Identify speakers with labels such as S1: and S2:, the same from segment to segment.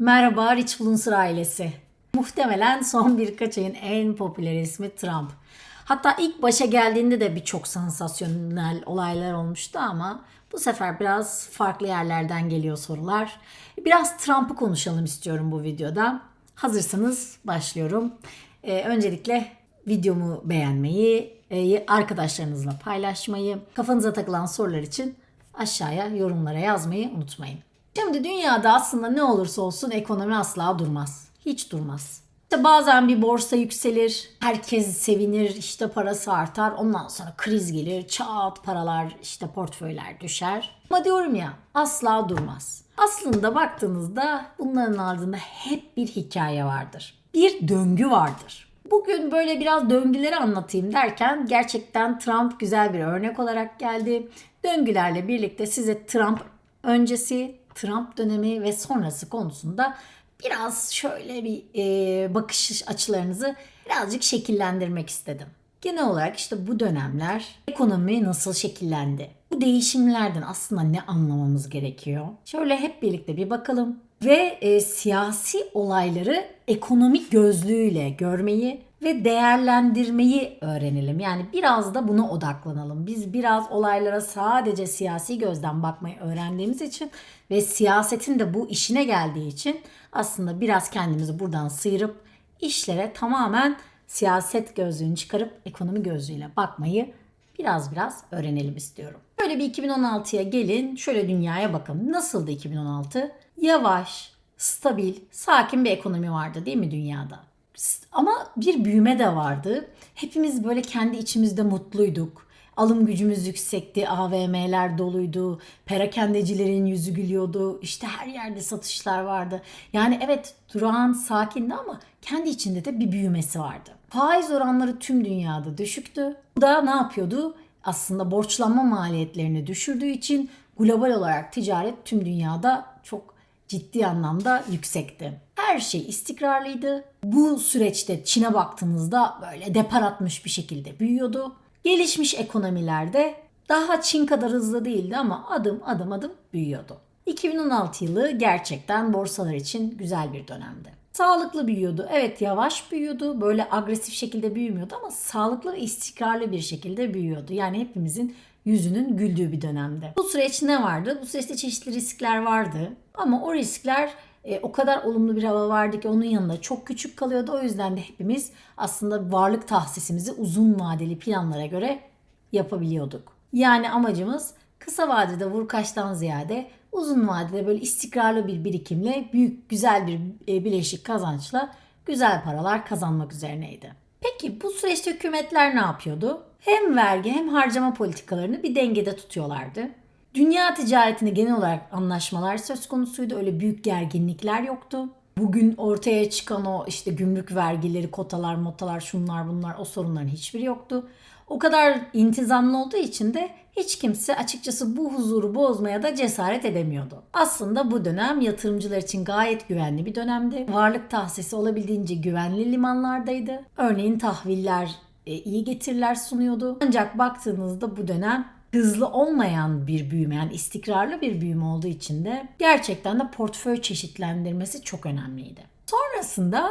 S1: Merhaba Rich Influencer ailesi. Muhtemelen son birkaç ayın en popüler ismi Trump. Hatta ilk başa geldiğinde de birçok sansasyonel olaylar olmuştu ama bu sefer biraz farklı yerlerden geliyor sorular. Biraz Trump'ı konuşalım istiyorum bu videoda. Hazırsanız başlıyorum. Ee, öncelikle videomu beğenmeyi, e, arkadaşlarınızla paylaşmayı, kafanıza takılan sorular için aşağıya yorumlara yazmayı unutmayın. Şimdi dünyada aslında ne olursa olsun ekonomi asla durmaz. Hiç durmaz. İşte bazen bir borsa yükselir, herkes sevinir, işte parası artar. Ondan sonra kriz gelir, çat paralar, işte portföyler düşer. Ama diyorum ya asla durmaz. Aslında baktığınızda bunların ardında hep bir hikaye vardır. Bir döngü vardır. Bugün böyle biraz döngüleri anlatayım derken gerçekten Trump güzel bir örnek olarak geldi. Döngülerle birlikte size Trump öncesi, Trump dönemi ve sonrası konusunda biraz şöyle bir e, bakış açılarınızı birazcık şekillendirmek istedim. Genel olarak işte bu dönemler ekonomi nasıl şekillendi? Bu değişimlerden aslında ne anlamamız gerekiyor? Şöyle hep birlikte bir bakalım ve e, siyasi olayları ekonomik gözlüğüyle görmeyi ve değerlendirmeyi öğrenelim. Yani biraz da buna odaklanalım. Biz biraz olaylara sadece siyasi gözden bakmayı öğrendiğimiz için ve siyasetin de bu işine geldiği için aslında biraz kendimizi buradan sıyırıp işlere tamamen siyaset gözlüğünü çıkarıp ekonomi gözlüğüyle bakmayı biraz biraz öğrenelim istiyorum. Şöyle bir 2016'ya gelin, şöyle dünyaya bakın. Nasıldı 2016? Yavaş, stabil, sakin bir ekonomi vardı değil mi dünyada? Ama bir büyüme de vardı. Hepimiz böyle kendi içimizde mutluyduk. Alım gücümüz yüksekti, AVM'ler doluydu, perakendecilerin yüzü gülüyordu, işte her yerde satışlar vardı. Yani evet durağan, sakindi ama kendi içinde de bir büyümesi vardı. Faiz oranları tüm dünyada düşüktü. Bu da ne yapıyordu? Aslında borçlanma maliyetlerini düşürdüğü için global olarak ticaret tüm dünyada çok ciddi anlamda yüksekti. Her şey istikrarlıydı. Bu süreçte Çin'e baktığınızda böyle depar atmış bir şekilde büyüyordu. Gelişmiş ekonomilerde daha Çin kadar hızlı değildi ama adım adım adım büyüyordu. 2016 yılı gerçekten borsalar için güzel bir dönemdi. Sağlıklı büyüyordu. Evet yavaş büyüyordu. Böyle agresif şekilde büyümüyordu ama sağlıklı ve istikrarlı bir şekilde büyüyordu. Yani hepimizin yüzünün güldüğü bir dönemde. Bu süreç ne vardı? Bu süreçte çeşitli riskler vardı. Ama o riskler e, o kadar olumlu bir hava vardı ki onun yanında çok küçük kalıyordu. O yüzden de hepimiz aslında varlık tahsisimizi uzun vadeli planlara göre yapabiliyorduk. Yani amacımız kısa vadede vurkaçtan ziyade uzun vadede böyle istikrarlı bir birikimle büyük güzel bir e, bileşik kazançla güzel paralar kazanmak üzerineydi. Peki bu süreçte hükümetler ne yapıyordu? Hem vergi hem harcama politikalarını bir dengede tutuyorlardı. Dünya ticaretinde genel olarak anlaşmalar söz konusuydu. Öyle büyük gerginlikler yoktu. Bugün ortaya çıkan o işte gümrük vergileri, kotalar, motalar, şunlar bunlar o sorunların hiçbiri yoktu. O kadar intizamlı olduğu için de hiç kimse açıkçası bu huzuru bozmaya da cesaret edemiyordu. Aslında bu dönem yatırımcılar için gayet güvenli bir dönemdi. Varlık tahsisi olabildiğince güvenli limanlardaydı. Örneğin tahviller e, iyi getiriler sunuyordu. Ancak baktığınızda bu dönem hızlı olmayan bir büyüme yani istikrarlı bir büyüme olduğu için de gerçekten de portföy çeşitlendirmesi çok önemliydi. Sonrasında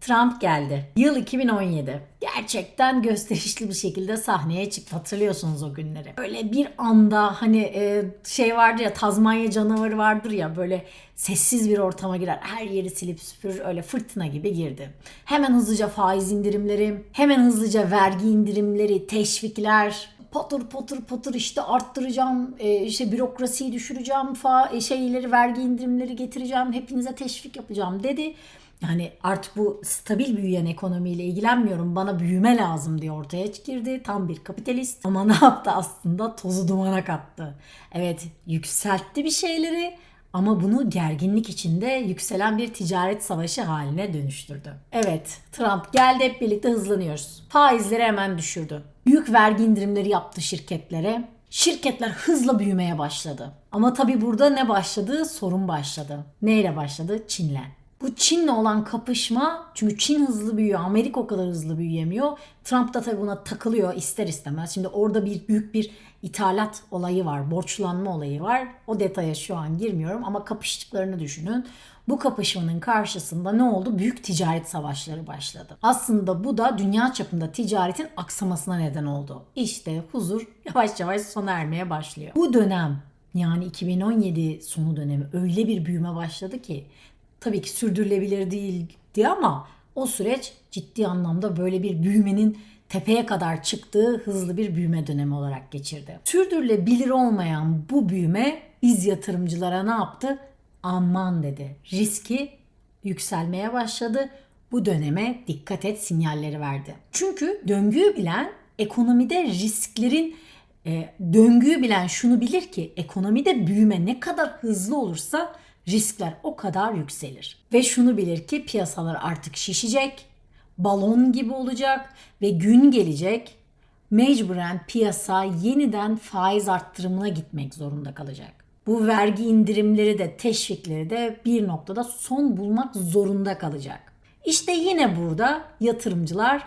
S1: Trump geldi. Yıl 2017. Gerçekten gösterişli bir şekilde sahneye çıktı. Hatırlıyorsunuz o günleri. Böyle bir anda hani e, şey vardır ya Tazmanya canavarı vardır ya böyle sessiz bir ortama girer. Her yeri silip süpürür öyle fırtına gibi girdi. Hemen hızlıca faiz indirimleri, hemen hızlıca vergi indirimleri, teşvikler, patır patır patır işte arttıracağım, e, işte bürokrasiyi düşüreceğim, fa e, şeyleri vergi indirimleri getireceğim, hepinize teşvik yapacağım dedi. Yani artık bu stabil büyüyen ekonomiyle ilgilenmiyorum. Bana büyüme lazım diye ortaya girdi. Tam bir kapitalist. Ama ne yaptı aslında? Tozu dumana kattı. Evet yükseltti bir şeyleri ama bunu gerginlik içinde yükselen bir ticaret savaşı haline dönüştürdü. Evet, Trump geldi hep birlikte hızlanıyoruz. Faizleri hemen düşürdü. Büyük vergi indirimleri yaptı şirketlere. Şirketler hızla büyümeye başladı. Ama tabii burada ne başladı? Sorun başladı. Neyle başladı? Çin'le. Bu Çin'le olan kapışma çünkü Çin hızlı büyüyor, Amerika o kadar hızlı büyüyemiyor. Trump da tabii buna takılıyor ister istemez. Şimdi orada bir büyük bir ithalat olayı var, borçlanma olayı var. O detaya şu an girmiyorum ama kapıştıklarını düşünün. Bu kapışmanın karşısında ne oldu? Büyük ticaret savaşları başladı. Aslında bu da dünya çapında ticaretin aksamasına neden oldu. İşte huzur yavaş yavaş sona ermeye başlıyor. Bu dönem yani 2017 sonu dönemi öyle bir büyüme başladı ki tabii ki sürdürülebilir değildi ama o süreç ciddi anlamda böyle bir büyümenin tepeye kadar çıktığı hızlı bir büyüme dönemi olarak geçirdi. Sürdürülebilir olmayan bu büyüme biz yatırımcılara ne yaptı? Aman dedi. Riski yükselmeye başladı. Bu döneme dikkat et sinyalleri verdi. Çünkü döngüyü bilen ekonomide risklerin e, döngüyü bilen şunu bilir ki ekonomide büyüme ne kadar hızlı olursa riskler o kadar yükselir. Ve şunu bilir ki piyasalar artık şişecek, balon gibi olacak ve gün gelecek mecburen piyasa yeniden faiz arttırımına gitmek zorunda kalacak. Bu vergi indirimleri de teşvikleri de bir noktada son bulmak zorunda kalacak. İşte yine burada yatırımcılar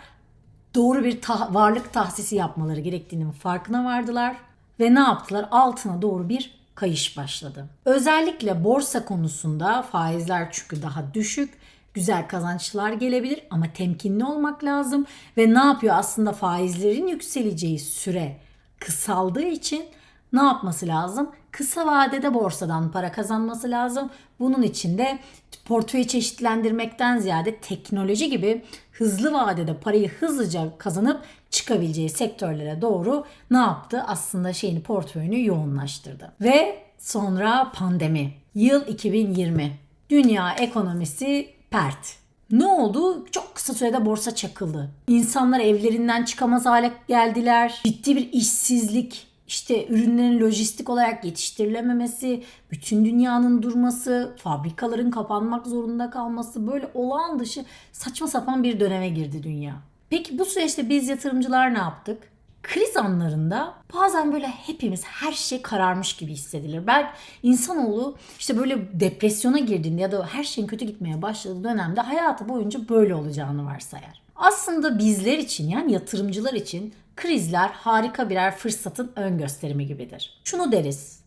S1: doğru bir ta- varlık tahsisi yapmaları gerektiğinin farkına vardılar ve ne yaptılar? Altına doğru bir kayış başladı. Özellikle borsa konusunda faizler çünkü daha düşük, güzel kazançlar gelebilir ama temkinli olmak lazım ve ne yapıyor aslında faizlerin yükseleceği süre kısaldığı için ne yapması lazım? Kısa vadede borsadan para kazanması lazım. Bunun için de portföyü çeşitlendirmekten ziyade teknoloji gibi hızlı vadede parayı hızlıca kazanıp çıkabileceği sektörlere doğru ne yaptı? Aslında şeyini portföyünü yoğunlaştırdı. Ve sonra pandemi. Yıl 2020. Dünya ekonomisi pert. Ne oldu? Çok kısa sürede borsa çakıldı. İnsanlar evlerinden çıkamaz hale geldiler. Ciddi bir işsizlik, işte ürünlerin lojistik olarak yetiştirilememesi, bütün dünyanın durması, fabrikaların kapanmak zorunda kalması böyle olağan dışı saçma sapan bir döneme girdi dünya. Peki bu süreçte biz yatırımcılar ne yaptık? Kriz anlarında bazen böyle hepimiz her şey kararmış gibi hissedilir. Belki insanoğlu işte böyle depresyona girdiğinde ya da her şeyin kötü gitmeye başladığı dönemde hayatı boyunca böyle olacağını varsayar. Aslında bizler için yani yatırımcılar için krizler harika birer fırsatın ön gösterimi gibidir. Şunu deriz.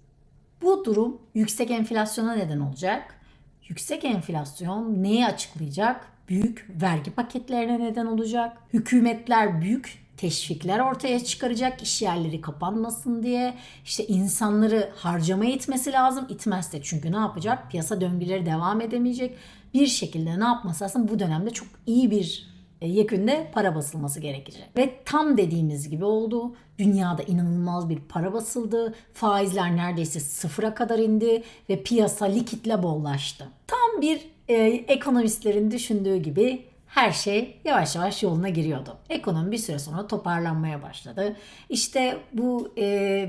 S1: Bu durum yüksek enflasyona neden olacak. Yüksek enflasyon neyi açıklayacak? Büyük vergi paketlerine neden olacak. Hükümetler büyük teşvikler ortaya çıkaracak iş yerleri kapanmasın diye. İşte insanları harcamaya itmesi lazım. İtmezse çünkü ne yapacak? Piyasa döngüleri devam edemeyecek. Bir şekilde ne yapması lazım? Bu dönemde çok iyi bir yekünde para basılması gerekecek. Ve tam dediğimiz gibi oldu. Dünyada inanılmaz bir para basıldı. Faizler neredeyse sıfıra kadar indi ve piyasa likitle bollaştı. Tam bir e, ekonomistlerin düşündüğü gibi her şey yavaş yavaş yoluna giriyordu. Ekonomi bir süre sonra toparlanmaya başladı. İşte bu e,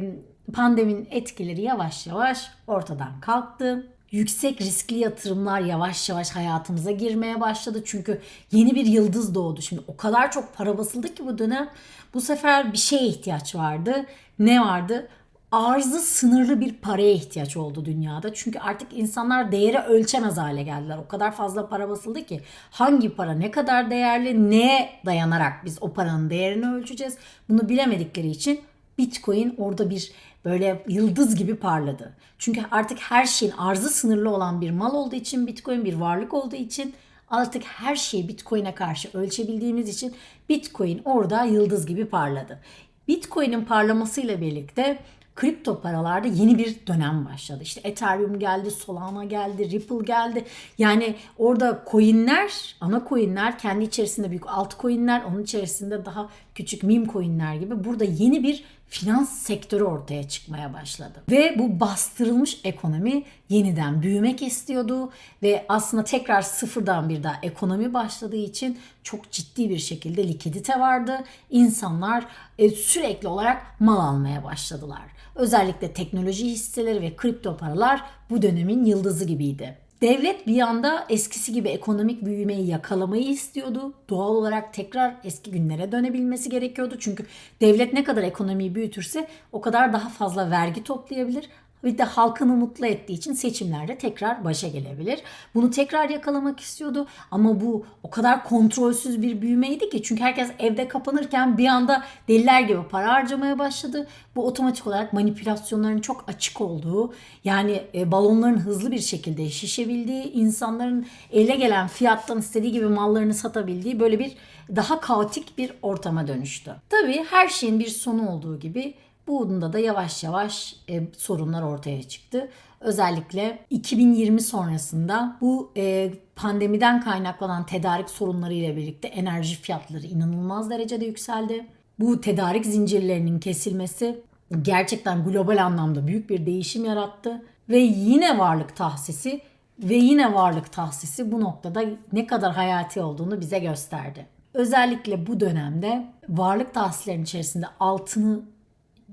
S1: pandeminin etkileri yavaş yavaş ortadan kalktı yüksek riskli yatırımlar yavaş yavaş hayatımıza girmeye başladı. Çünkü yeni bir yıldız doğdu. Şimdi o kadar çok para basıldı ki bu dönem bu sefer bir şeye ihtiyaç vardı. Ne vardı? Arzı sınırlı bir paraya ihtiyaç oldu dünyada. Çünkü artık insanlar değeri ölçemez hale geldiler. O kadar fazla para basıldı ki hangi para ne kadar değerli, neye dayanarak biz o paranın değerini ölçeceğiz? Bunu bilemedikleri için Bitcoin orada bir böyle yıldız gibi parladı. Çünkü artık her şeyin arzı sınırlı olan bir mal olduğu için Bitcoin bir varlık olduğu için artık her şeyi Bitcoin'e karşı ölçebildiğimiz için Bitcoin orada yıldız gibi parladı. Bitcoin'in parlamasıyla birlikte kripto paralarda yeni bir dönem başladı. İşte Ethereum geldi, Solana geldi, Ripple geldi. Yani orada coinler, ana coinler kendi içerisinde büyük alt coinler, onun içerisinde daha küçük meme coinler gibi burada yeni bir finans sektörü ortaya çıkmaya başladı. Ve bu bastırılmış ekonomi yeniden büyümek istiyordu ve aslında tekrar sıfırdan bir daha ekonomi başladığı için çok ciddi bir şekilde likidite vardı. İnsanlar e, sürekli olarak mal almaya başladılar. Özellikle teknoloji hisseleri ve kripto paralar bu dönemin yıldızı gibiydi. Devlet bir yanda eskisi gibi ekonomik büyümeyi yakalamayı istiyordu. Doğal olarak tekrar eski günlere dönebilmesi gerekiyordu. Çünkü devlet ne kadar ekonomiyi büyütürse o kadar daha fazla vergi toplayabilir. Bir de halkını mutlu ettiği için seçimlerde tekrar başa gelebilir. Bunu tekrar yakalamak istiyordu ama bu o kadar kontrolsüz bir büyümeydi ki çünkü herkes evde kapanırken bir anda deliler gibi para harcamaya başladı. Bu otomatik olarak manipülasyonların çok açık olduğu yani e, balonların hızlı bir şekilde şişebildiği, insanların ele gelen fiyattan istediği gibi mallarını satabildiği böyle bir daha kaotik bir ortama dönüştü. Tabii her şeyin bir sonu olduğu gibi Bunda da yavaş yavaş e, sorunlar ortaya çıktı. Özellikle 2020 sonrasında bu e, pandemiden kaynaklanan tedarik sorunları ile birlikte enerji fiyatları inanılmaz derecede yükseldi. Bu tedarik zincirlerinin kesilmesi gerçekten global anlamda büyük bir değişim yarattı ve yine varlık tahsisi ve yine varlık tahsisi bu noktada ne kadar hayati olduğunu bize gösterdi. Özellikle bu dönemde varlık tahsislerinin içerisinde altını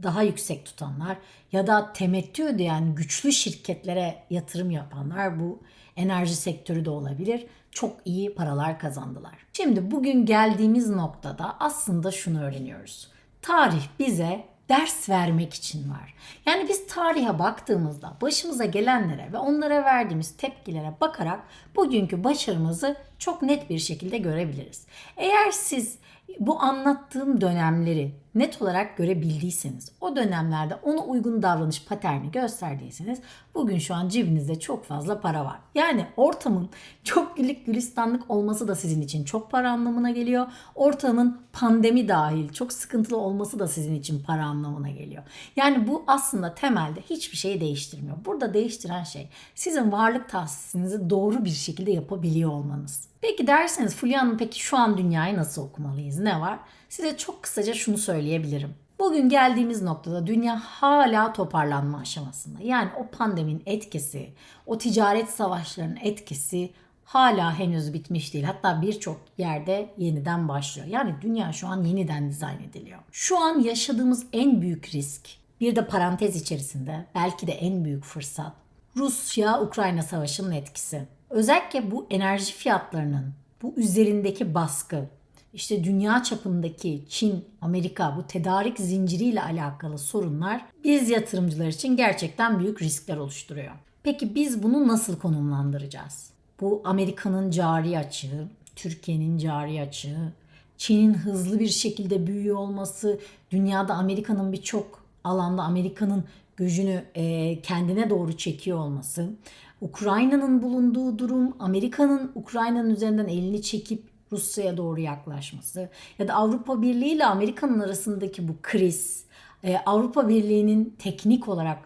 S1: daha yüksek tutanlar ya da temettü ödeyen güçlü şirketlere yatırım yapanlar bu enerji sektörü de olabilir. Çok iyi paralar kazandılar. Şimdi bugün geldiğimiz noktada aslında şunu öğreniyoruz. Tarih bize ders vermek için var. Yani biz tarihe baktığımızda başımıza gelenlere ve onlara verdiğimiz tepkilere bakarak bugünkü başarımızı çok net bir şekilde görebiliriz. Eğer siz bu anlattığım dönemleri net olarak görebildiyseniz, o dönemlerde ona uygun davranış paterni gösterdiyseniz bugün şu an cebinizde çok fazla para var. Yani ortamın çok güllük gülistanlık olması da sizin için çok para anlamına geliyor. Ortamın pandemi dahil çok sıkıntılı olması da sizin için para anlamına geliyor. Yani bu aslında temelde hiçbir şeyi değiştirmiyor. Burada değiştiren şey sizin varlık tahsisinizi doğru bir şekilde yapabiliyor olmanız. Peki derseniz Fulya Hanım peki şu an dünyayı nasıl okumalıyız? Ne var? Size çok kısaca şunu söyleyebilirim. Bugün geldiğimiz noktada dünya hala toparlanma aşamasında. Yani o pandeminin etkisi, o ticaret savaşlarının etkisi hala henüz bitmiş değil. Hatta birçok yerde yeniden başlıyor. Yani dünya şu an yeniden dizayn ediliyor. Şu an yaşadığımız en büyük risk, bir de parantez içerisinde belki de en büyük fırsat Rusya-Ukrayna savaşının etkisi. Özellikle bu enerji fiyatlarının bu üzerindeki baskı, işte dünya çapındaki Çin, Amerika bu tedarik zinciriyle alakalı sorunlar biz yatırımcılar için gerçekten büyük riskler oluşturuyor. Peki biz bunu nasıl konumlandıracağız? Bu Amerika'nın cari açığı, Türkiye'nin cari açığı, Çin'in hızlı bir şekilde büyüyor olması, dünyada Amerika'nın birçok alanda Amerika'nın gücünü e, kendine doğru çekiyor olması, Ukrayna'nın bulunduğu durum, Amerika'nın Ukrayna'nın üzerinden elini çekip Rusya'ya doğru yaklaşması ya da Avrupa Birliği ile Amerika'nın arasındaki bu kriz, e, Avrupa Birliği'nin teknik olarak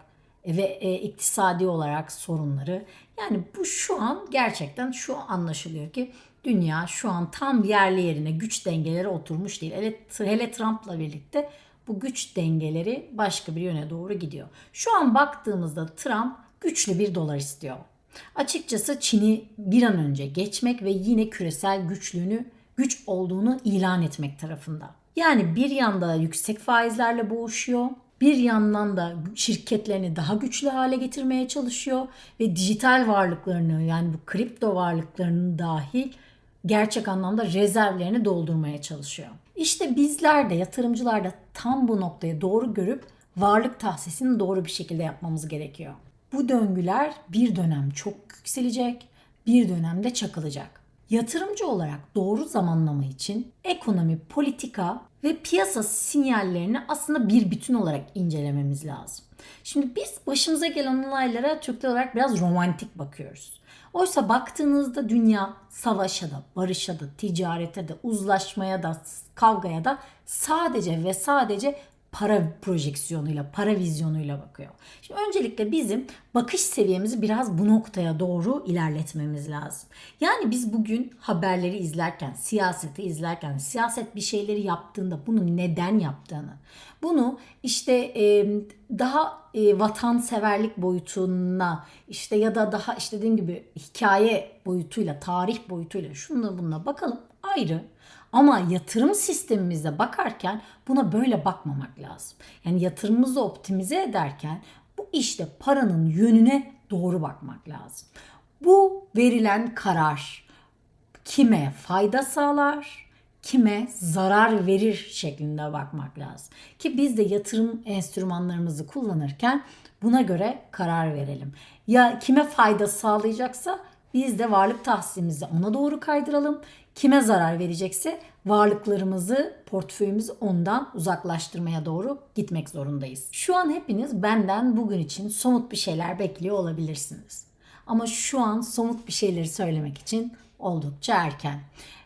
S1: ve e, iktisadi olarak sorunları yani bu şu an gerçekten şu anlaşılıyor ki dünya şu an tam yerli yerine güç dengeleri oturmuş değil. Hele, hele Trump'la birlikte bu güç dengeleri başka bir yöne doğru gidiyor. Şu an baktığımızda Trump güçlü bir dolar istiyor. Açıkçası Çin'i bir an önce geçmek ve yine küresel güçlüğünü güç olduğunu ilan etmek tarafında. Yani bir yanda yüksek faizlerle boğuşuyor, bir yandan da şirketlerini daha güçlü hale getirmeye çalışıyor ve dijital varlıklarını yani bu kripto varlıklarını dahil gerçek anlamda rezervlerini doldurmaya çalışıyor. İşte bizler de yatırımcılar da tam bu noktaya doğru görüp varlık tahsisini doğru bir şekilde yapmamız gerekiyor. Bu döngüler bir dönem çok yükselecek, bir dönemde çakılacak. Yatırımcı olarak doğru zamanlama için ekonomi, politika ve piyasa sinyallerini aslında bir bütün olarak incelememiz lazım. Şimdi biz başımıza gelen olaylara Türkler olarak biraz romantik bakıyoruz. Oysa baktığınızda dünya savaşa da, barışa da, ticarete de, uzlaşmaya da, kavgaya da sadece ve sadece para projeksiyonuyla, para vizyonuyla bakıyor. Şimdi öncelikle bizim bakış seviyemizi biraz bu noktaya doğru ilerletmemiz lazım. Yani biz bugün haberleri izlerken, siyaseti izlerken, siyaset bir şeyleri yaptığında bunu neden yaptığını, bunu işte daha vatanseverlik boyutuna işte ya da daha işte dediğim gibi hikaye boyutuyla, tarih boyutuyla şununla bununla bakalım ayrı. Ama yatırım sistemimize bakarken buna böyle bakmamak lazım. Yani yatırımımızı optimize ederken bu işte paranın yönüne doğru bakmak lazım. Bu verilen karar kime fayda sağlar, kime zarar verir şeklinde bakmak lazım. Ki biz de yatırım enstrümanlarımızı kullanırken buna göre karar verelim. Ya kime fayda sağlayacaksa biz de varlık tahsilimizi ona doğru kaydıralım. Kime zarar verecekse varlıklarımızı, portföyümüzü ondan uzaklaştırmaya doğru gitmek zorundayız. Şu an hepiniz benden bugün için somut bir şeyler bekliyor olabilirsiniz. Ama şu an somut bir şeyleri söylemek için oldukça erken.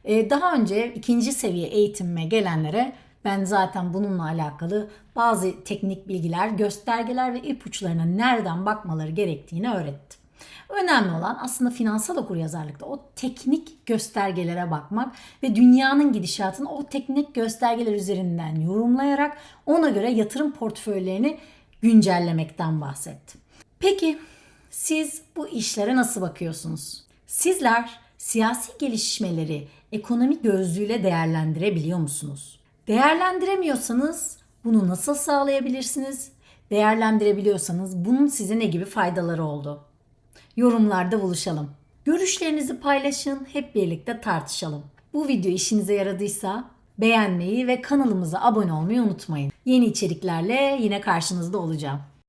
S1: Ee, daha önce ikinci seviye eğitimime gelenlere ben zaten bununla alakalı bazı teknik bilgiler, göstergeler ve ipuçlarına nereden bakmaları gerektiğini öğrettim. Önemli olan aslında finansal okuryazarlıkta o teknik göstergelere bakmak ve dünyanın gidişatını o teknik göstergeler üzerinden yorumlayarak ona göre yatırım portföylerini güncellemekten bahsettim. Peki siz bu işlere nasıl bakıyorsunuz? Sizler siyasi gelişmeleri ekonomik gözlüğüyle değerlendirebiliyor musunuz? Değerlendiremiyorsanız bunu nasıl sağlayabilirsiniz? Değerlendirebiliyorsanız bunun size ne gibi faydaları oldu? Yorumlarda buluşalım. Görüşlerinizi paylaşın, hep birlikte tartışalım. Bu video işinize yaradıysa beğenmeyi ve kanalımıza abone olmayı unutmayın. Yeni içeriklerle yine karşınızda olacağım.